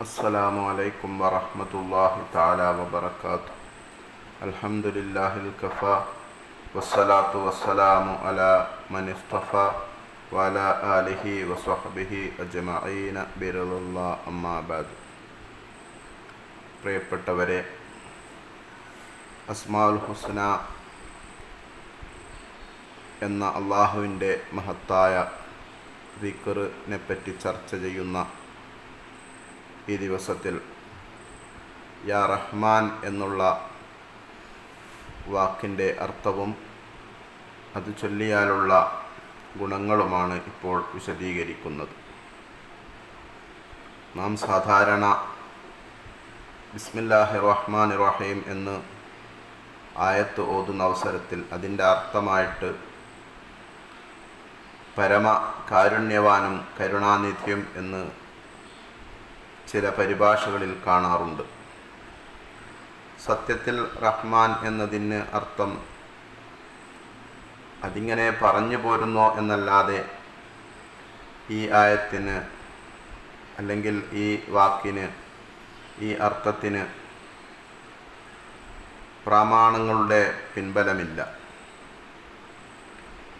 السلام عليكم ورحمة الله تعالى وبركاته الحمد لله الكفى والصلاة والسلام على من اصطفى وعلى آله وصحبه أجمعين برضا الله أما بعد പ്രിയപ്പെട്ടവരെ അസ്മാൽ ഹുസ്ന എന്ന അള്ളാഹുവിൻ്റെ മഹത്തായ ദിക്കറിനെ പറ്റി ചർച്ച ചെയ്യുന്ന ഈ ദിവസത്തിൽ. യാ റഹ്മാൻ എന്നുള്ള വാക്കിന്റെ അർത്ഥവും അത് ചൊല്ലിയാലുള്ള ഗുണങ്ങളുമാണ് ഇപ്പോൾ വിശദീകരിക്കുന്നത്. നാം സാധാരണ ബിസ്മില്ലാഹി റഹ്മാൻ റഹീം എന്ന് ആയത്ത് ഓതുന്ന അവസരത്തിൽ അതിന്റെ അർത്ഥമായിട്ട് പരമ കാരുണ്യവാനും കരുണാനിധിയും എന്ന് ചില പരിഭാഷകളിൽ കാണാറുണ്ട്. സത്യത്തിൽ റഹ്മാൻ എന്നതിന് അർത്ഥം അതിങ്ങനെ പറഞ്ഞു പോരുന്നോ എന്നല്ലാതെ ഈ ആയത്തിന് അല്ലെങ്കിൽ ഈ വാക്കിന് ഈ അർത്ഥത്തിന് പ്രാമാണങ്ങളുടെ പിൻബലമില്ല.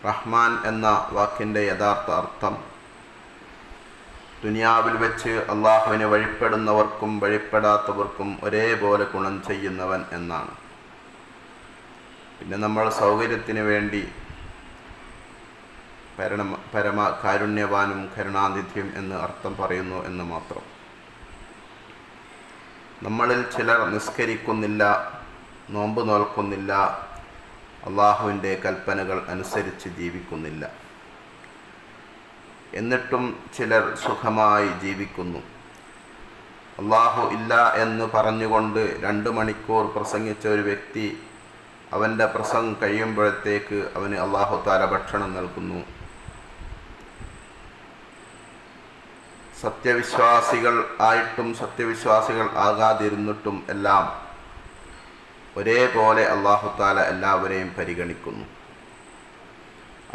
റഹ്മാൻ എന്ന വാക്കിന്റെ യഥാർത്ഥ അർത്ഥം ദുനിയാവിൽ വെച്ച് അള്ളാഹുവിനെ വഴിപ്പെടുന്നവർക്കും വഴിപ്പെടാത്തവർക്കും ഒരേപോലെ ഗുണം ചെയ്യുന്നവൻ എന്നാണ്. പിന്നെ നമ്മൾ സൗകര്യത്തിന് വേണ്ടി പരണ പരമ കാരുണ്യവാനും കരുണാതിഥ്യം എന്ന് അർത്ഥം പറയുന്നു എന്ന് മാത്രം. നമ്മളിൽ ചിലർ നിസ്കരിക്കുന്നില്ല നോമ്പ് നോൽക്കുന്നില്ല അള്ളാഹുവിന്റെ കൽപ്പനകൾ അനുസരിച്ച് ജീവിക്കുന്നില്ല. എന്നിട്ടും ചിലർ സുഖമായി ജീവിക്കുന്നു. അള്ളാഹു ഇല്ല എന്ന് പറഞ്ഞുകൊണ്ട് രണ്ട് മണിക്കൂർ പ്രസംഗിച്ച ഒരു വ്യക്തി അവന്റെ പ്രസംഗം കഴിയുമ്പോഴത്തേക്ക് അവന് അള്ളാഹു താല ഭക്ഷണം നൽകുന്നു. സത്യവിശ്വാസികൾ ആയിട്ടും സത്യവിശ്വാസികൾ ആകാതിരുന്നിട്ടും എല്ലാം ഒരേപോലെ അള്ളാഹു താല എല്ലാവരെയും പരിഗണിക്കുന്നു.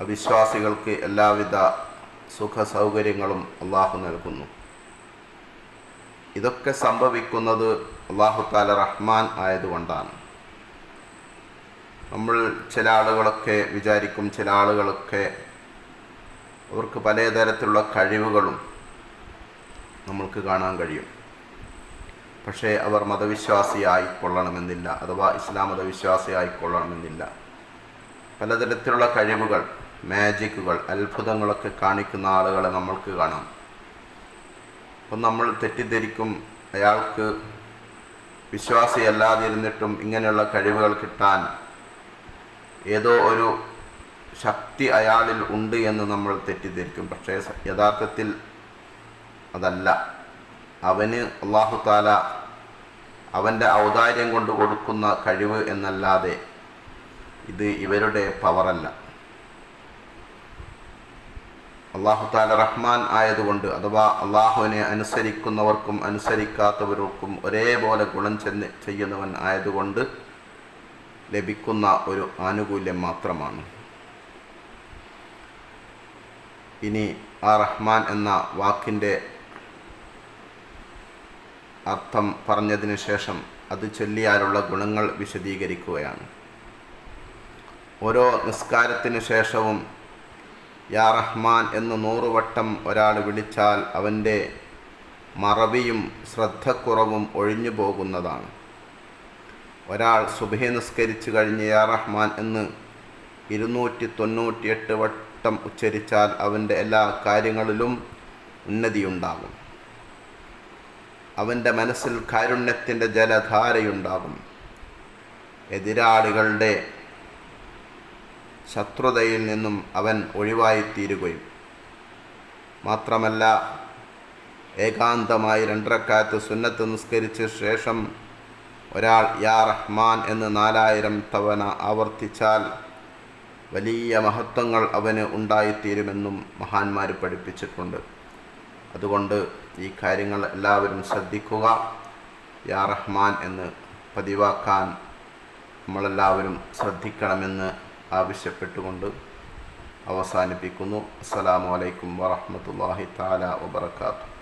അവിശ്വാസികൾക്ക് എല്ലാവിധ സുഖ സൗകര്യങ്ങളും അള്ളാഹു നൽകുന്നു. ഇതൊക്കെ സംഭവിക്കുന്നത് അള്ളാഹു താല റഹ്മാൻ ആയതുകൊണ്ടാണ്. നമ്മൾ ചില ആളുകളൊക്കെ വിചാരിക്കും ചില ആളുകളൊക്കെ അവർക്ക് പലതരത്തിലുള്ള കഴിവുകളും നമ്മൾക്ക് കാണാൻ കഴിയും. പക്ഷേ അവർ മതവിശ്വാസിയായി കൊള്ളണമെന്നില്ല. അഥവാ ഇസ്ലാം മതവിശ്വാസിയായി കൊള്ളണമെന്നില്ല. പലതരത്തിലുള്ള കഴിവുകൾ മാജിക്കുകൾ അത്ഭുതങ്ങളൊക്കെ കാണിക്കുന്ന ആളുകളെ നമ്മൾക്ക് കാണാം. അപ്പം നമ്മൾ തെറ്റിദ്ധരിക്കും അയാൾക്ക് വിശ്വാസിയല്ലാതിരുന്നിട്ടും ഇങ്ങനെയുള്ള കഴിവുകൾ കിട്ടാൻ ഏതോ ഒരു ശക്തി അയാളിൽ ഉണ്ട് എന്ന് നമ്മൾ തെറ്റിദ്ധരിക്കും. പക്ഷേ യഥാർത്ഥത്തിൽ അതല്ല. അവന് അള്ളാഹു താല അവന്റെ ഔദാര്യം കൊണ്ട് കൊടുക്കുന്ന കഴിവ് എന്നല്ലാതെ ഇത് ഇവരുടെ പവറല്ല. അള്ളാഹു താല റഹ്മാൻ ആയതുകൊണ്ട് അഥവാ അള്ളാഹുവിനെ അനുസരിക്കുന്നവർക്കും അനുസരിക്കാത്തവർക്കും ഒരേപോലെ ഗുണം ചെന്ന് ചെയ്യുന്നവൻ ആയതുകൊണ്ട് ലഭിക്കുന്ന ഒരു ആനുകൂല്യം മാത്രമാണ്. ഇനി ആ റഹ്മാൻ എന്ന വാക്കിന്റെ അർത്ഥം പറഞ്ഞതിന് ശേഷം അത് ചൊല്ലിയാലുള്ള ഗുണങ്ങൾ വിശദീകരിക്കുകയാണ്. ഓരോ നിസ്കാരത്തിന് ശേഷവും യാ റഹ്മാൻ എന്ന് നൂറുവട്ടം ഒരാൾ വിളിച്ചാൽ അവന്റെ മറവിയും ശ്രദ്ധക്കുറവും ഒഴിഞ്ഞു പോകുന്നതാണ്. ഒരാൾ സുബഹി നിസ്കരിച്ചു കഴിഞ്ഞ് യാ റഹ്മാൻ എന്ന് ഇരുന്നൂറ്റി തൊണ്ണൂറ്റിയെട്ട് വട്ടം ഉച്ചരിച്ചാൽ അവന്റെ എല്ലാ കാര്യങ്ങളിലും ഉന്നതിയുണ്ടാകും. അവന്റെ മനസ്സിൽ കാരുണ്യത്തിന്റെ ജലധാരയുണ്ടാകും. എതിരാളികളുടെ ശത്രുതയിൽ നിന്നും അവൻ ഒഴിവായിത്തീരുകയും. മാത്രമല്ല ഏകാന്തമായി രണ്ടരക്കാലത്ത് സുന്നത്ത് നിസ്കരിച്ച ശേഷം ഒരാൾ യാ റഹ്മാൻ എന്ന് നാലായിരം തവണ ആവർത്തിച്ചാൽ വലിയ മഹത്വങ്ങൾ അവന് ഉണ്ടായിത്തീരുമെന്നും മഹാന്മാർ പഠിപ്പിച്ചിട്ടുണ്ട്. അതുകൊണ്ട് ഈ കാര്യങ്ങൾ എല്ലാവരും ശ്രദ്ധിക്കുക യാ റഹ്മാൻ എന്ന് പതിവാക്കാൻ നമ്മളെല്ലാവരും ശ്രദ്ധിക്കണമെന്ന് ആവശ്യപ്പെട്ടുകൊണ്ട് അവസാനിപ്പിക്കുന്നു. അസ്സലാമു അലൈക്കും വറഹ്മത്തുള്ളാഹി തആല വബറകാതുഹു.